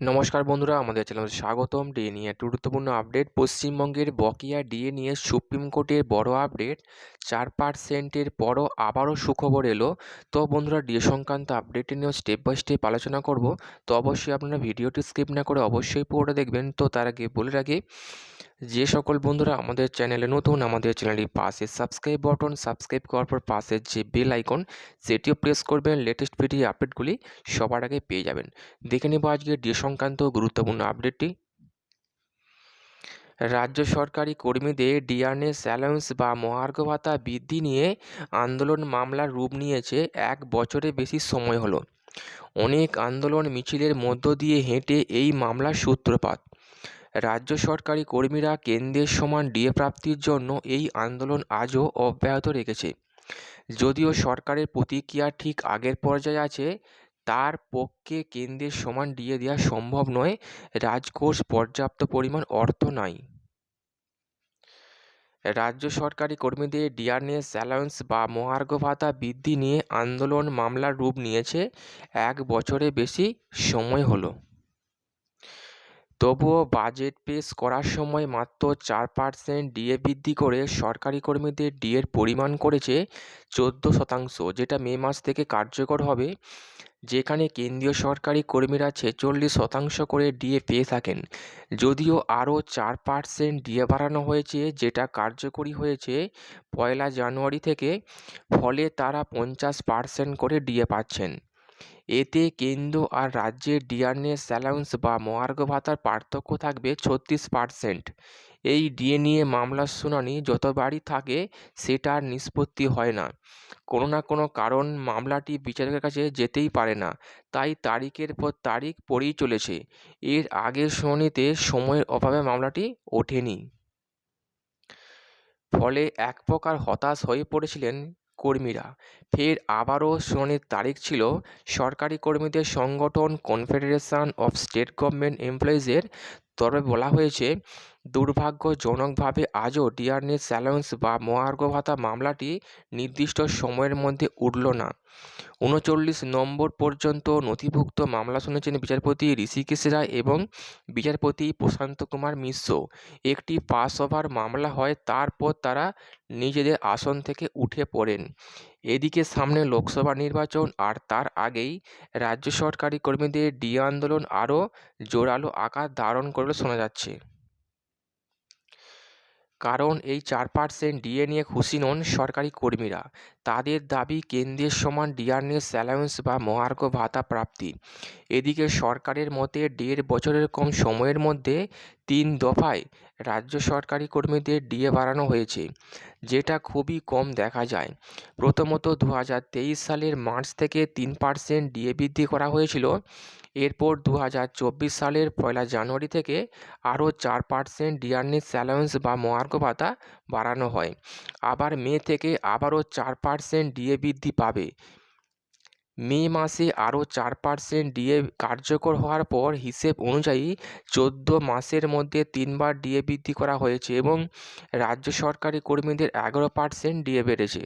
নমস্কার বন্ধুরা, আমাদের চ্যানেলে স্বাগতম। ডিএ নিয়ে একটি গুরুত্বপূর্ণ আপডেট। পশ্চিমবঙ্গের বকিয়া ডিএ নিয়ে সুপ্রিম কোর্টের বড় আপডেট। চার পার্সেন্টের পরও আবারও সুখবর এলো। তো বন্ধুরা ডিএ সংক্রান্ত আপডেট নিয়েও স্টেপ বাই স্টেপ আলোচনা করব। তো অবশ্যই আপনারা ভিডিওটি স্কিপ না করে অবশ্যই পুরোটা দেখবেন। তো তার আগে, বলে রাখি যে সকল বন্ধুরা আমাদের চ্যানেলে নতুন, আমাদের চ্যানেলটির পাশে সাবস্ক্রাইব বটন সাবস্ক্রাইব করার পর পাশের যে বেল আইকন সেটিও প্রেস করবেন। লেটেস্ট ভিডিও আপডেটগুলি সবার আগে পেয়ে যাবেন। দেখে নেব আজকে ডি সংক্রান্ত গুরুত্বপূর্ণ আপডেটটি রাজ্য সরকারি কর্মীদের ডিআরএস অ্যালাউন্স বা মহার্ঘ ভাতা বৃদ্ধি নিয়ে আন্দোলন মামলার রূপ নিয়েছে এক বছরের বেশি সময় হলো। অনেক আন্দোলন মিছিলের মধ্য দিয়ে হেঁটে এই মামলার সূত্রপাত। রাজ্য সরকারি কর্মীরা কেন্দ্রের সমান ডিএ প্রাপ্তির জন্য এই আন্দোলন আজও অব্যাহত রেখেছে। যদিও সরকারের প্রতিক্রিয়া ঠিক আগের পর্যায়ে আছে, তার পক্ষে কেন্দ্রের সমান ডিএ দেওয়া সম্ভব নয়, রাজকোষ পর্যাপ্ত পরিমাণ অর্থ নাই। রাজ্য সরকারি কর্মীদের ডিআরএস অ্যালাউন্স বা মহার্ঘ ভাতা বৃদ্ধি নিয়ে আন্দোলন মামলার রূপ নিয়েছে, এক বছরে বেশি সময় হলো। তবুও বাজেট পেশ করার সময় মাত্র চার পার্সেন্ট ডিএ বৃদ্ধি করে সরকারি কর্মীদের ডিএর পরিমাণ করেছে চোদ্দ শতাংশ, যেটা মে মাস থেকে কার্যকর হবে। যেখানে কেন্দ্রীয় সরকারি কর্মীরা ছেচল্লিশ শতাংশ করে ডিএ পেয়ে থাকেন। যদিও আরও চার পার্সেন্ট ডিএ বাড়ানো হয়েছে, যেটা কার্যকরী হয়েছে পয়লা জানুয়ারি থেকে, ফলে তারা পঞ্চাশ পার্সেন্ট করে ডিএ পাচ্ছেন। এতে কেন্দ্র আর রাজ্যের ডিআরএস অ্যালাউন্স বা মহার্ঘ ভাতার পার্থক্য থাকবে ছত্রিশ পার্সেন্ট। এই ডিএ নিয়ে মামলার শুনানি যতবারই থাকে সেটা আর নিষ্পত্তি হয় না। কোনো না কোনো কারণ মামলাটি বিচারকের কাছে যেতেই পারে না, তাই তারিখের পর তারিখ পড়েই চলেছে। এর আগের শুনানিতে সময়ের অভাবে মামলাটি ওঠেনি। ফলে এক প্রকার হতাশ হয়ে পড়েছিলেন কর্মীরা। ফের আবারও শুনানির তারিখ ছিল, সরকারি কর্মীদের সংগঠন, কনফেডারেশন অফ স্টেট গভর্নমেন্ট এমপ্লয়িজের তরফে বলা হয়েছে দুর্ভাগ্যজনকভাবে আজও ডিআরএস অ্যালাউন্স বা মহার্ঘ ভাতা মামলাটি নির্দিষ্ট সময়ের মধ্যে উঠল না। উনচল্লিশ নম্বর পর্যন্ত নথিভুক্ত মামলা শুনেছেন বিচারপতি ঋষিকেশ রায় এবং বিচারপতি প্রশান্ত কুমার মিশ্র। একটি পাস ওভার মামলা হয়, তারপর তারা নিজেদের আসন থেকে উঠে পড়েন। এদিকে সামনে লোকসভা নির্বাচন আর তার আগেই রাজ্য সরকারি কর্মীদের ডিএ আন্দোলন আরও জোরালো আকার ধারণ করবে শোনা যাচ্ছে। কারণ এই চার পার্সেন্ট ডিএ নিয়ে খুশি নন সরকারি কর্মীরা। তাদের দাবি কেন্দ্রের সমান ডিআরএস অ্যালাউন্স বা মহার্ঘ ভাতা প্রাপ্তি। এদিকে সরকারের মতে দেড় বছরের কম সময়ের মধ্যে তিন দফায় রাজ্য সরকারি কর্মীদের ডিএ বাড়ানো হয়েছে, যেটা খুবই কম দেখা যায়। প্রথমত দু হাজার তেইশ সালের মার্চ থেকে তিন পার্সেন্ট ডিএ বৃদ্ধি করা হয়েছিল। এরপর দু হাজার চব্বিশ সালের পয়লা জানুয়ারি থেকে আরও চার পার্সেন্ট ডিআরএস অ্যালাউন্স বা মহার্ঘ ভাতা বাড়ানো হয়। আবার মে থেকে আবারও চার পার্সেন্ট ডিএ বৃদ্ধি পাবে। মে মাসে আরও চার পার্সেন্ট ডিএ কার্যকর হওয়ার পর হিসেব অনুযায়ী চোদ্দ মাসের মধ্যে তিনবার ডিএ বৃদ্ধি করা হয়েছে এবং রাজ্য সরকারি কর্মীদের এগারো পার্সেন্ট ডিএ বেড়েছে।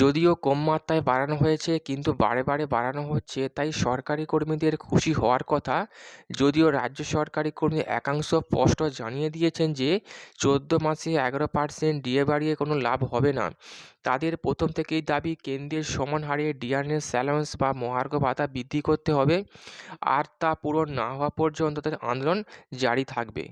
যদিও কম মাত্রায় বাড়ানো হয়েছে, কিন্তু বারে বারে বাড়ানো হচ্ছে, তাই সরকারি কর্মীদের খুশি হওয়ার কথা। যদিও রাজ্য সরকারি কর্মী একাংশ স্পষ্ট জানিয়ে দিয়েছেন যে, চোদ্দ মাসে এগারো পার্সেন্ট ডিএ বাড়িয়ে কোনো লাভ হবে না। তাদের প্রথম থেকেই দাবি, কেন্দ্রের সমান হারে ডিআরএস অ্যালাউন্স বা মহার্ঘ ভাতা বৃদ্ধি করতে হবে। আর তা পূরণ না হওয়া পর্যন্ত তাদের আন্দোলন জারি থাকবে।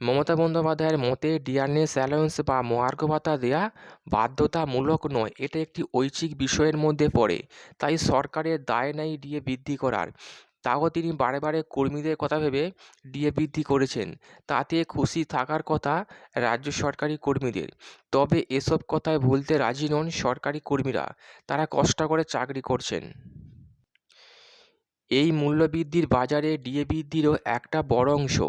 মমতা বন্দ্যোপাধ্যায়ের মতে ডিআরএস অ্যালাউন্স বা মহার্ঘ ভাতা দেওয়া বাধ্যতামূলক নয়, এটা একটি ঐচ্ছিক বিষয়ের মধ্যে পড়ে। তাই সরকারের দায় নেই ডিএ বৃদ্ধি করার। তাও তিনি বারে বারে কর্মীদের কথা ভেবে ডিএ বৃদ্ধি করেছেন। তাতে খুশি থাকার কথা রাজ্য সরকারি কর্মীদের। তবে এসব কথায় ভুলতে রাজি নন সরকারি কর্মীরা। তারা কষ্ট করে চাকরি করছেন। এই মূল্যবৃদ্ধির বাজারে ডিএ বৃদ্ধিরও একটা বড় অংশ।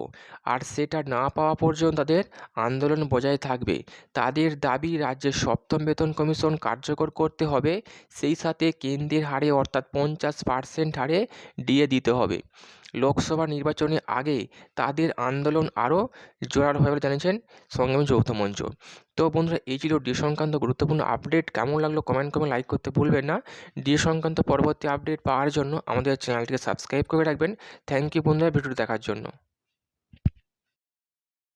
আর সেটা না পাওয়া পর্যন্ত তাদের আন্দোলন বজায় থাকবে। তাদের দাবি রাজ্যের সপ্তম বেতন কমিশন কার্যকর করতে হবে, সেই সাথে কেন্দ্রের হারে অর্থাৎ পঞ্চাশ পার্সেন্ট হারে ডিএ দিতে হবে। লোকসভা নির্বাচনের আগে তাদের আন্দোলন আরও জোরালো হবে জানিয়েছেন সংগ্রামী যৌথ মঞ্চ। তো বন্ধুরা, এই ছিল ডি সংক্রান্ত গুরুত্বপূর্ণ আপডেট। কেমন লাগল কমেন্ট করে লাইক করতে ভুলবেন না। ডি সংক্রান্ত পরবর্তী আপডেট পাওয়ার জন্য আমাদের চ্যানেলটিকে সাবস্ক্রাইব করে রাখবেন। থ্যাংক ইউ বন্ধুরা, ভিডিওটি দেখার জন্য।